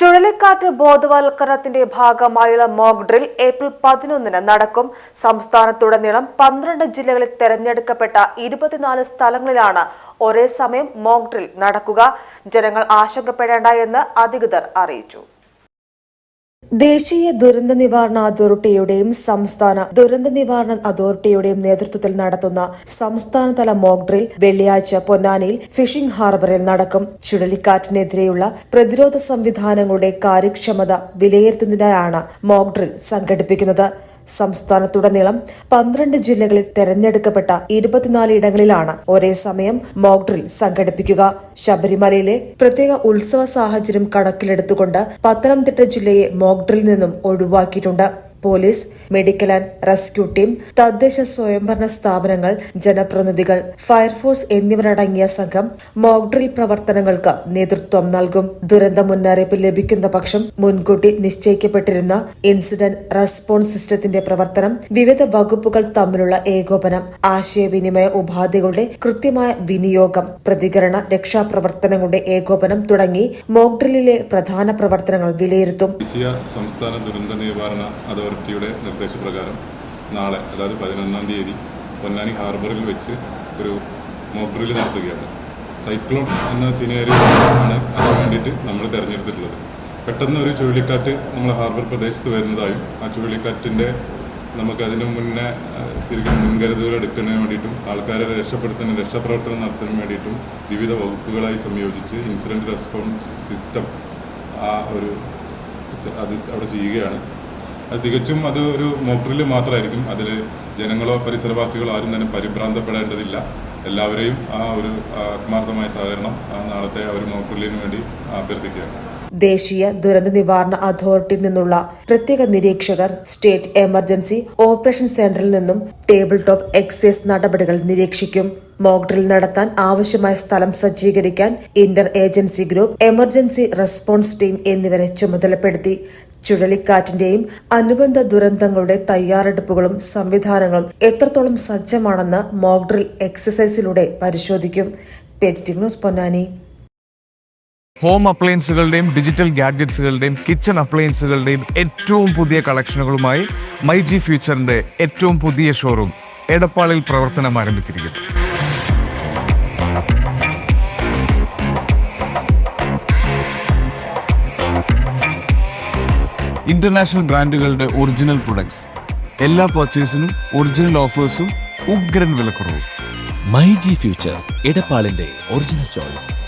ചുഴലിക്കാറ്റ് ബോധവൽക്കരണത്തിന്റെ ഭാഗമായുള്ള mock drill April പതിനൊന്നിന് നടക്കും. സംസ്ഥാനത്തുടനീളം പന്ത്രണ്ട് ജില്ലകളിൽ തെരഞ്ഞെടുക്കപ്പെട്ട ഇരുപത്തിനാല് സ്ഥലങ്ങളിലാണ് ഒരേ സമയം മോക്ക് ഡ്രിൽ നടക്കുക. ജനങ്ങൾ ആശങ്കപ്പെടേണ്ട എന്ന് അധികൃതർ അറിയിച്ചു. ദേശീയ ദുരന്ത നിവാരണ അതോറിറ്റിയുടെയും സംസ്ഥാന ദുരന്ത നിവാരണ അതോറിറ്റിയുടെയും നേതൃത്വത്തിൽ നടത്തുന്ന സംസ്ഥാനതല മോക്ക് ഡ്രിൽ വെള്ളിയാഴ്ച പൊന്നാനിയിൽ ഫിഷിംഗ് ഹാർബറിൽ നടക്കും. ചുഴലിക്കാറ്റിനെതിരെയുള്ള പ്രതിരോധ സംവിധാനങ്ങളുടെ കാര്യക്ഷമത വിലയിരുത്തുന്നതിനായാണ് മോക്ക് ഡ്രിൽ സംഘടിപ്പിക്കുന്നത്. സംസ്ഥാനത്തുടനീളം പന്ത്രണ്ട് ജില്ലകളിൽ തെരഞ്ഞെടുക്കപ്പെട്ട ഇരുപത്തിനാല് ഇടങ്ങളിലാണ് ഒരേ സമയം മോക്ഡ്രിൽ സംഘടിപ്പിക്കുക. ശബരിമലയിലെ പ്രത്യേക ഉത്സവ സാഹചര്യം കണക്കിലെടുത്തുകൊണ്ട് പത്തനംതിട്ട ജില്ലയെ മോക്ഡ്രിൽ നിന്നും ഒഴിവാക്കിയിട്ടുണ്ട്. Police medical and rescue team തദ്ദേശ സ്വയംഭരണ സ്ഥാപനങ്ങൾ ജനപ്രതിനിധികൾ ഫയർഫോഴ്സ് എന്നിവരടങ്ങിയ സംഘം മോക്ഡ്രിൽ പ്രവർത്തനങ്ങൾക്ക് നേതൃത്വം നൽകും. ദുരന്ത മുന്നറിയിപ്പ് ലഭിക്കുന്ന പക്ഷം മുൻകൂട്ടി നിശ്ചയിക്കപ്പെട്ടിരുന്ന ഇൻസിഡന്റ് റെസ്പോൺസ് സിസ്റ്റത്തിന്റെ പ്രവർത്തനം വിവിധ വകുപ്പുകൾ തമ്മിലുള്ള ഏകോപനം ആശയവിനിമയ ഉപാധികളുടെ കൃത്യമായ വിനിയോഗം പ്രതികരണ രക്ഷാപ്രവർത്തനങ്ങളുടെ ഏകോപനം തുടങ്ങി മോക്ക് ഡ്രില്ലിലെ പ്രധാന പ്രവർത്തനങ്ങൾ വിലയിരുത്തും. സംസ്ഥാന ദുരന്ത നിവാരണ അതോറിറ്റിയുടെ നിർദ്ദേശപ്രകാരം നാളെ അതായത് പതിനൊന്നാം തീയതി പൊന്നാനി ഹാർബറിൽ വെച്ച് ഒരു മോക്ക് ഡ്രിൽ നടത്തുകയാണ്. സൈക്ലോൺ എന്ന സിനേറിയോ ആണ് അതിന് വേണ്ടിയിട്ട് നമ്മൾ തിരഞ്ഞെടുത്തിട്ടുള്ളത്. പെട്ടെന്ന് ഒരു ചുഴലിക്കാറ്റ് നമ്മൾ ഹാർബർ പ്രദേശത്ത് വരുന്നതായും ആ ചുഴലിക്കാറ്റിന്റെ നമുക്ക് അതിന് മുന്നേ തിരികെ മുൻകരുതലുകൾ എടുക്കുന്നതിന് വേണ്ടിയിട്ടും ആൾക്കാരെ രക്ഷപ്പെടുത്തുന്ന രക്ഷാപ്രവർത്തനം നടത്തുന്നതിന് വേണ്ടിയിട്ടും വിവിധ വകുപ്പുകളായി സംയോജിച്ച് ഇൻസിഡന്റ് റെസ്പോൺസ് സിസ്റ്റം ആ ഒരു അത് അവിടെ ചെയ്യുകയാണ്. അത് തികച്ചും അത് ഒരു മോട്ടറിൽ മാത്രമായിരിക്കും അതിൽ ജനങ്ങളോ പരിസരവാസികളോ ആരും തന്നെ പരിഭ്രാന്തപ്പെടേണ്ടതില്ല. എല്ലാവരെയും ആ ഒരു ആത്മാർത്ഥമായ സഹകരണം നാളത്തെ ഒരു മോക്ഡ്രില്ലിന് വേണ്ടി അഭ്യർത്ഥിക്കുകയാണ് ദേശീയ ദുരന്ത നിവാരണ അതോറിറ്റിയിൽ നിന്നുള്ള പ്രത്യേക നിരീക്ഷകർ സ്റ്റേറ്റ് എമർജൻസി ഓപ്പറേഷൻ സെന്ററിൽ നിന്നും ടേബിൾ ടോപ്പ് എക്സൈസ് നടപടികൾ നിരീക്ഷിക്കും. മോക്ക് ഡ്രിൽ നടത്താൻ ആവശ്യമായ സ്ഥലം സജ്ജീകരിക്കാൻ inter agency group emergency response team എന്നിവരെ ചുമതലപ്പെടുത്തി. ചുഴലിക്കാറ്റിന്റെയും അനുബന്ധ ദുരന്തങ്ങളുടെ തയ്യാറെടുപ്പുകളും സംവിധാനങ്ങളും എത്രത്തോളം സജ്ജമാണെന്ന് മോക്ക് ഡ്രിൽ എക്സസൈസിലൂടെ പരിശോധിക്കും. ന്യൂസ് പൊന്നാനി. ഹോം അപ്ലയൻസുകളുടെയും ഡിജിറ്റൽ ഗാഡ്ജറ്റ്സുകളുടെയും കിച്ചൺ അപ്ലയൻസുകളുടെയും ഏറ്റവും പുതിയ കളക്ഷനുകളുമായി മൈ ജി ഫ്യൂച്ചറിന്റെ ഏറ്റവും പുതിയ ഷോറൂം എടപ്പാളിൽ പ്രവർത്തനം ആരംഭിച്ചിരിക്കുന്നു. ഇന്റർനാഷണൽ ബ്രാൻഡുകളുടെ ഒറിജിനൽ പ്രൊഡക്ട്സ് എല്ലാ പർച്ചേസിനും ഒറിജിനൽ ഓഫേഴ്സും ഉഗ്രൻ വിലക്കുറവും. മൈ ജി ഫ്യൂച്ചർ ഇടപ്പാളിന്റെ ഒറിജിനൽ ചോയ്സ്